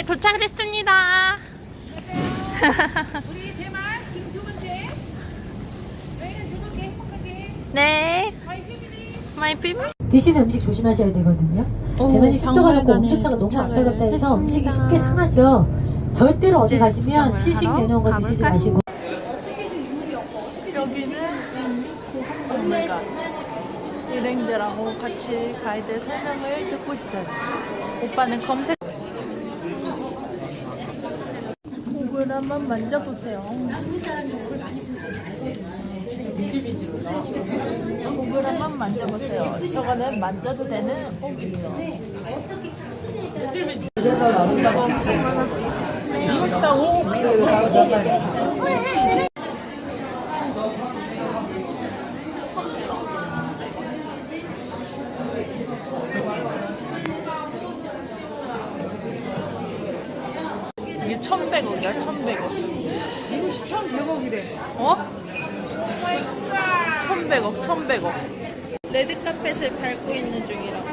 공항에 도착을 했습니다. 우리 대만 지금 두 번째. 저희는 즐겁게 행복하게 네. 마이 피미. 드시는 음식 조심하셔야 되거든요. 오, 대만이 습도가 높고 온도차가 너무 갔다 해서 음식이. 쉽게 상하죠. 절대로 어디 가시면 시식 내놓은 거 드시지? 마시고. 일행들하고 같이 가이드 설명을 듣고 있어요. 오빠는 검색. 곡을 한번 만져보세요. 곡을 한번 만져보세요. 저거는 만져도 되는 곡이에요. 이거 엄청 많아. 이게 1,100억이야, 1,100억. 이것이 1,100억이래. 어? 1,100억, 1,100억. 레드 카펫을 밟고 있는 중이라고.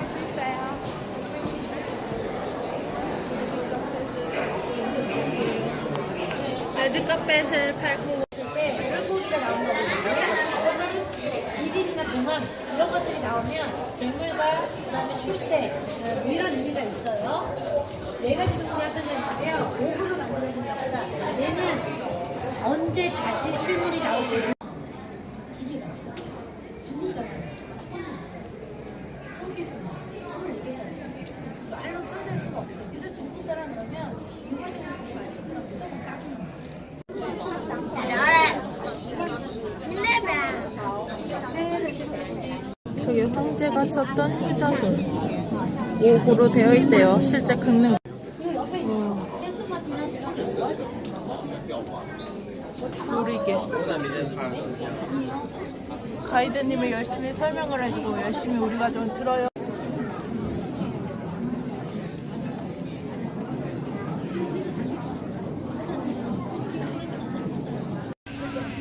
레드 카펫을 밟고 기린이나 동안 이런 것들이 나오면 쟁물과 그다음에 출세 뭐 이런 의미가 있어요. 네 가지 종류가 써져 있는데요. 오브로 만들어진 것보다 얘는 언제 다시 실물이 나올지 기계 같죠. 중국 사람 성기수 24개까지 말로 표현할 수가 없어요. 그래서 중국 사람 그러면 육아에서 보시면 무조건 까부는 거예요. 저기 황제가 썼던 효자손. 옥으로 되어 있대요. 실제 긁는 모르게. 가이드님이 열심히 설명을 해주고 열심히 우리가 좀 들어요.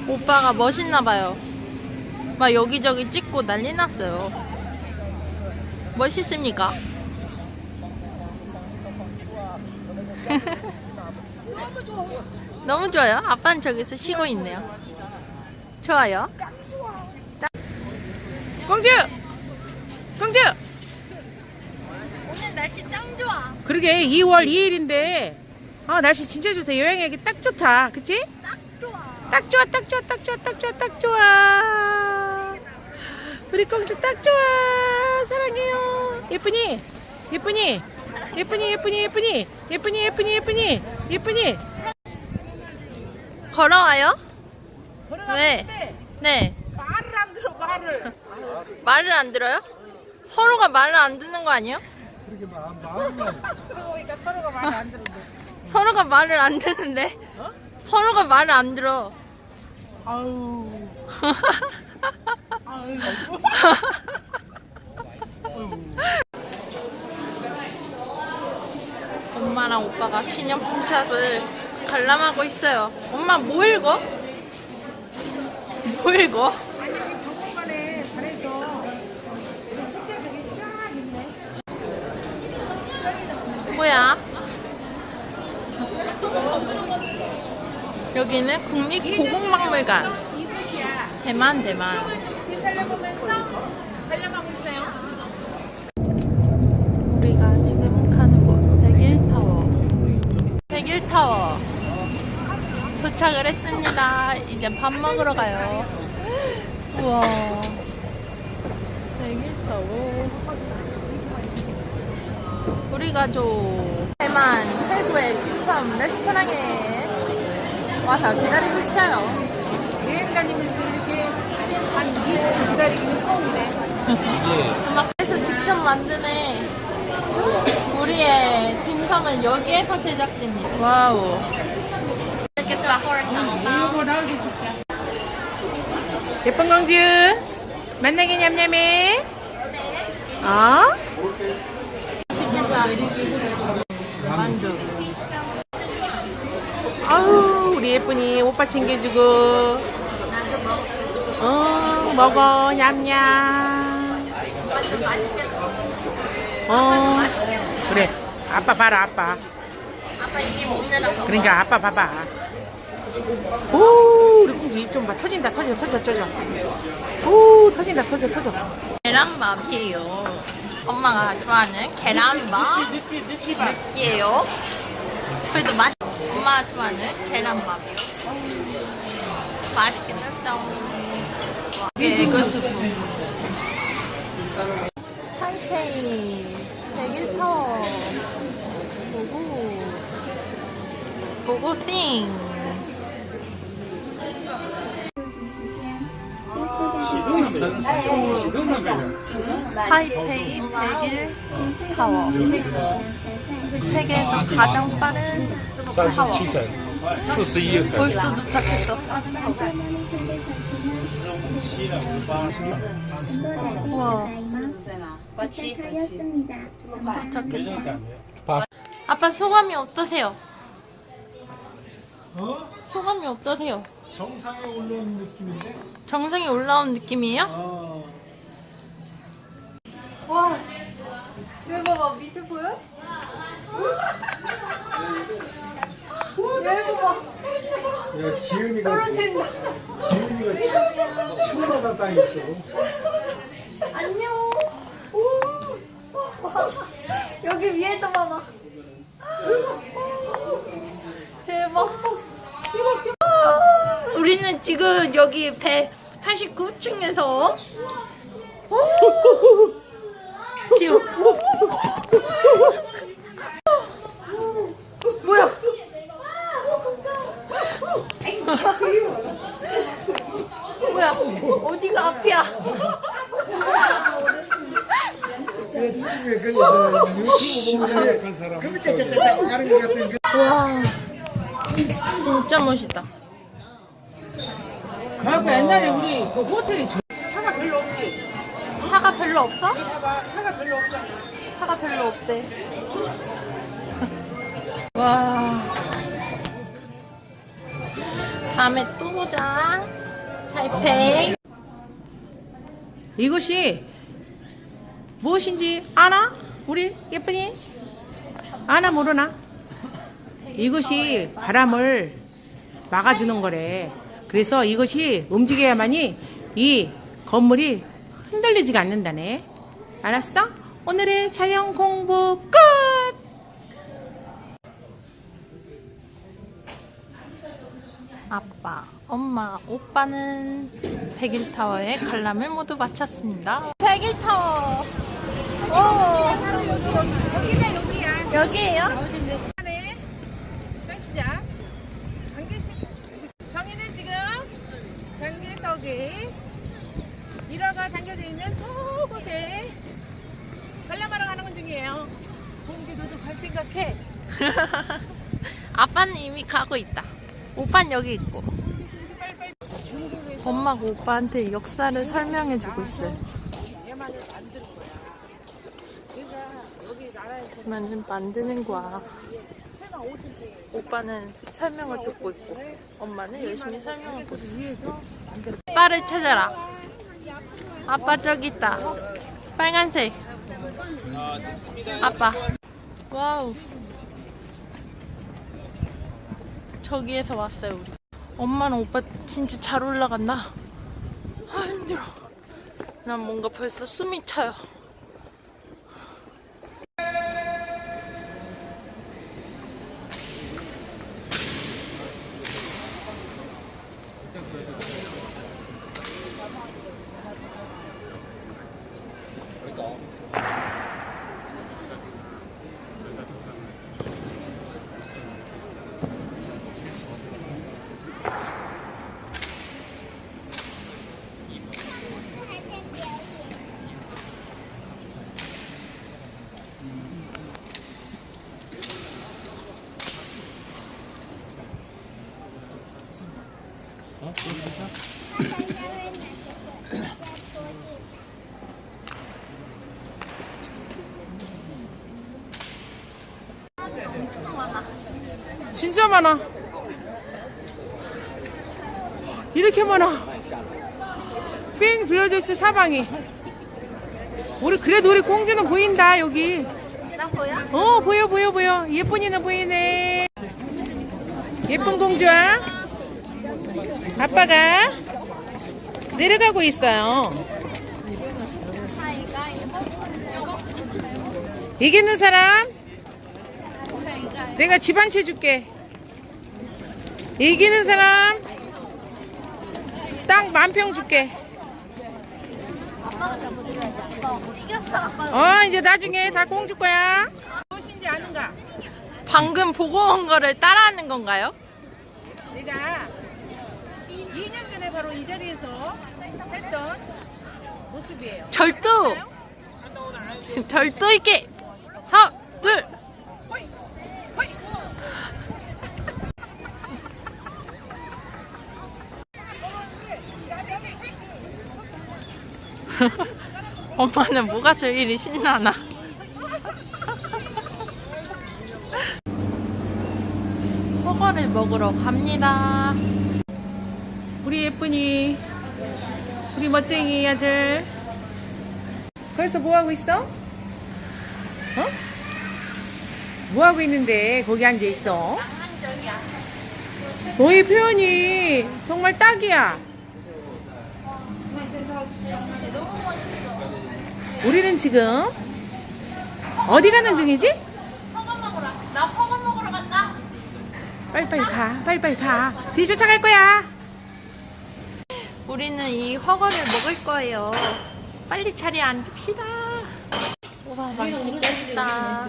오빠가 멋있나 봐요. 막 여기저기 찍고 난리 났어요. 멋있습니까? 너무 좋아요. 아빠는 저기서 쉬고 있네요. 좋아요. 공주! 공주! 오늘 날씨 짱 좋아. 그러게 2월 2일인데 아 날씨 진짜 좋다 여행하기 딱 좋다 그치? 딱 좋아. 딱 좋아 딱 좋아 딱 좋아 딱 좋아 딱 좋아 우리 공주 딱 좋아 사랑해요 예쁘니? 예쁘니? 예쁘니 예쁘니 예쁘니 예쁘니 예쁘니 예쁘니 예쁘니 걸어와요? 왜? 네. 말을 안 들어 말을 말을 안 들어요? 서로가 말을 안 듣는 거 아니에요? 그러니까 서로가 말을 안 들는데 서로가 말을 안 듣는데? 서로가 말을 안 들어. 아우 아유 엄마랑 오빠가 기념품 샵을 관람하고 있어요. 엄마 뭐 읽어? 뭐 읽어? 뭐야? 여기는 국립고궁박물관. 대만, 대만. 우리가 지금 가는 곳, 백일타워. 백일타워. 도착을 했습니다. 이제 밥 먹으러 가요. 우와. 백일타워. 우리 가족. 대만 최고의 딤섬 레스토랑에 와서 기다리고 있어요. 여행 다니면서 이렇게 한 20분 기다리기는 처음이네 그래서 직접 만드네. 우리의 딤섬은 여기에서 제작됩니다. 와우. 예쁜 공주. 만나게 냠냠해? 어? 아우 우리 예쁜이 오빠 챙겨주고. 어 먹어 냠냠. 어 그래. 아빠 봐라 아빠 아빠 이게 못 내려가. 그러니까 아빠 봐봐. 오, 우리 공주 입좀 봐. 터진다, 터져, 터져, 터져. 오, 터진다, 터져, 터져. 계란밥이에요. 엄마가 좋아하는 계란밥. 느끼. 느끼해요. 그래도 맛. 엄마가 좋아하는 계란밥이요. 됐어. 이게 에그 스프. 타이페이 101타워. 고고. 고고싱 타이페이 101 타워. 세계에서 가장 빠른 타워. 벌써 도착했어. 우와. 도착했다. 아빠 소감이 어떠세요? 소감이 어떠세요? 정상에 올라온 느낌인데? 정상에 올라온 느낌이에요? 어. 와, 여기 봐봐 밑에 보여? 여기 봐봐 야, 지은이가 떨어진다. 지은이가 치- 다 있어. 안녕. 오. 여기 위에도 봐봐. 대박. 우리는 지금 여기 189층에서. 지금 뭐야? 뭐야? 어디가 앞이야? 그래, 왜 그래, 저 유튜브 보면 약한 사람. 그럼 짜짜짜짜 하는 것 같은 그. 와, 진짜 멋있다. 그래갖고 옛날에 우리 그 호텔에 저- 차가 별로 없지. 차가 별로 없어? 봐봐, 차가 별로 없잖아. 차가 별로 없대. 와. 다음에 또 보자. 타이페이. 이것이 무엇인지 아나? 우리 예쁜이? 아나 모르나? 이것이 바람을 막아주는 거래. 그래서 이것이 움직여야만이 이 건물이 흔들리지가 않는다네. 알았어? 오늘의 자연 공부 끝! 아빠, 엄마, 오빠는 백일타워의 관람을 모두 마쳤습니다. 백일타워. 오. 여기가 여기야. 여기에요? 장기석에 일화가 담겨져 있는 저곳에 관람하러 가는 건 중이에요. 공기 너도 갈 생각해. 아빠는 이미 가고 있다. 오빠는 여기 있고. 엄마가 오빠한테 역사를 설명해주고 있어요. 나라에서 그러면 만드는 거야. 채가 50대 오빠는 설명을 듣고 있고, 엄마는 열심히 설명하고 있어. 위에서 만들 아빠를 찾아라. 아빠 저기 있다. 빨간색. 아빠. 와우. 저기에서 왔어요, 우리. 엄마랑 오빠 진짜 잘 올라간다. 아, 힘들어. 난 뭔가 벌써 숨이 차요. আচ্ছা আচ্ছা 진짜 많아. 이렇게 많아. 삥 있어 사방이. 우리 그래도 우리 공주는 보인다 여기. 어 보여 보여 보여 예쁜이는 보이네 예쁜 공주야 아빠가 내려가고 있어요. 이기는 사람? 내가 집한채 줄게. 이기는 사람? 땅 만평 줄게. 어 이제 나중에 다 공주 거야. 무엇인지 아는가 방금 보고 온 거를 따라하는 건가요? 내가 2년 전에 바로 이 자리에서 했던 모습이에요. 절도! 절도 있게! 하나, 둘! 엄마는 뭐가 제일 신나나? 허거를 먹으러 갑니다. 우리 예쁜이, 우리 멋쟁이 아들. 거기서 뭐 하고 있어? 어? 뭐 하고 있는데 거기 앉아 있어? 너의 표현이 정말 딱이야. 우리는 지금 어디 가는 중이지? 허거 먹으러. 나 허거 먹으러 간다. 빨리빨리 가, 빨리빨리 가. 뒤 쫓아갈 거야. 우리는 이 허거를 먹을 거예요. 빨리 자리에 앉읍시다. 우와, 맛있겠다.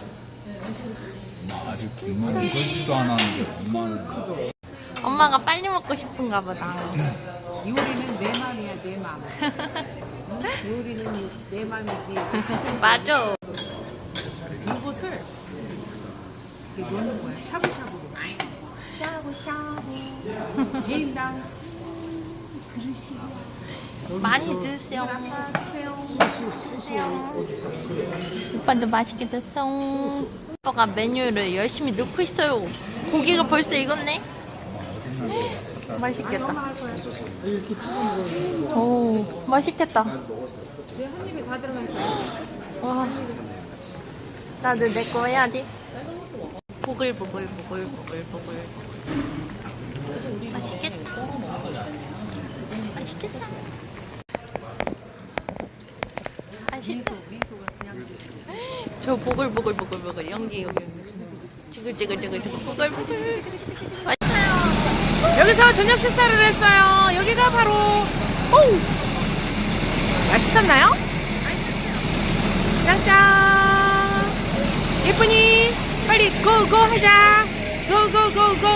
아직 김만 들지도 않았는데 엄마는 크더라. 엄마가 빨리 먹고 싶은가 보다. 요리는 내 맘이야, 내 맘. 응? 요리는 내 맘이지. 맞아. 이곳을 이렇게 놓는 거야. 샤브샤브로. 샤브샤브. 개인당 많이 드세요. 오빠도 맛있게 드세요. 오빠가 메뉴를 열심히 넣고 있어요. 고기가 벌써 익었네. 맛있겠다. 오, 맛있겠다. 와, 나도 내 거 해야지. 보글보글 보글보글 보글. 맛있겠다. 맛있겠다. 맛있다. 저 보글보글 보글보글 연기 여기 지글지글지글지글 보글보글. 여기서 저녁 식사를 했어요. 여기가 바로 오 맛있었나요? 맛있었어요. 짱짱 예쁜이 빨리 고고 하자. 고고고고.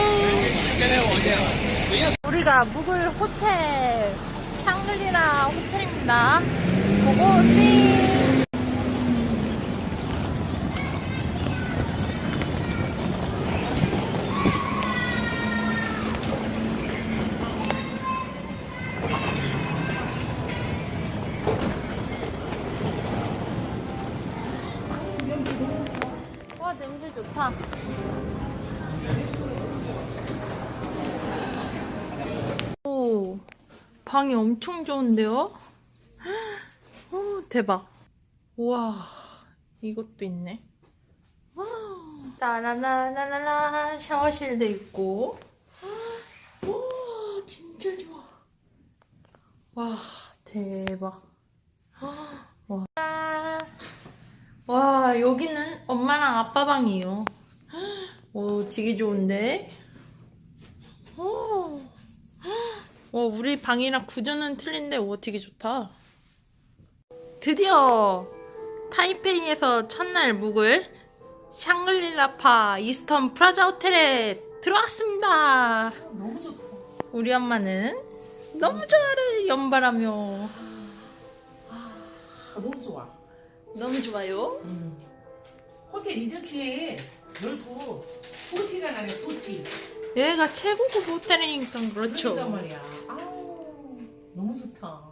우리가 묵을 호텔 샹글리라 호텔입니다. 고고씨. 방이 엄청 좋은데요? 오, 대박. 우와, 이것도 있네. 와, 따라라라라라 샤워실도 있고. 와, 진짜 좋아. 와, 대박. 와, 와 여기는 엄마랑 아빠 방이에요. 오, 되게 좋은데? 오. 와, 우리 방이랑 구조는 틀린데, 와, 되게 좋다. 드디어 타이페이에서 첫날 묵을 샹글릴라파 이스턴 프라자 호텔에 들어왔습니다. 너무 좋다. 우리 엄마는 너무 좋아를 연발하며 너무 좋아. 너무 좋아요. 호텔 이렇게 넓고 부티가 나네 부티. 얘가 최고급 호텔이니까 그렇죠. 그러니까 말이야. 아우, 너무 좋다.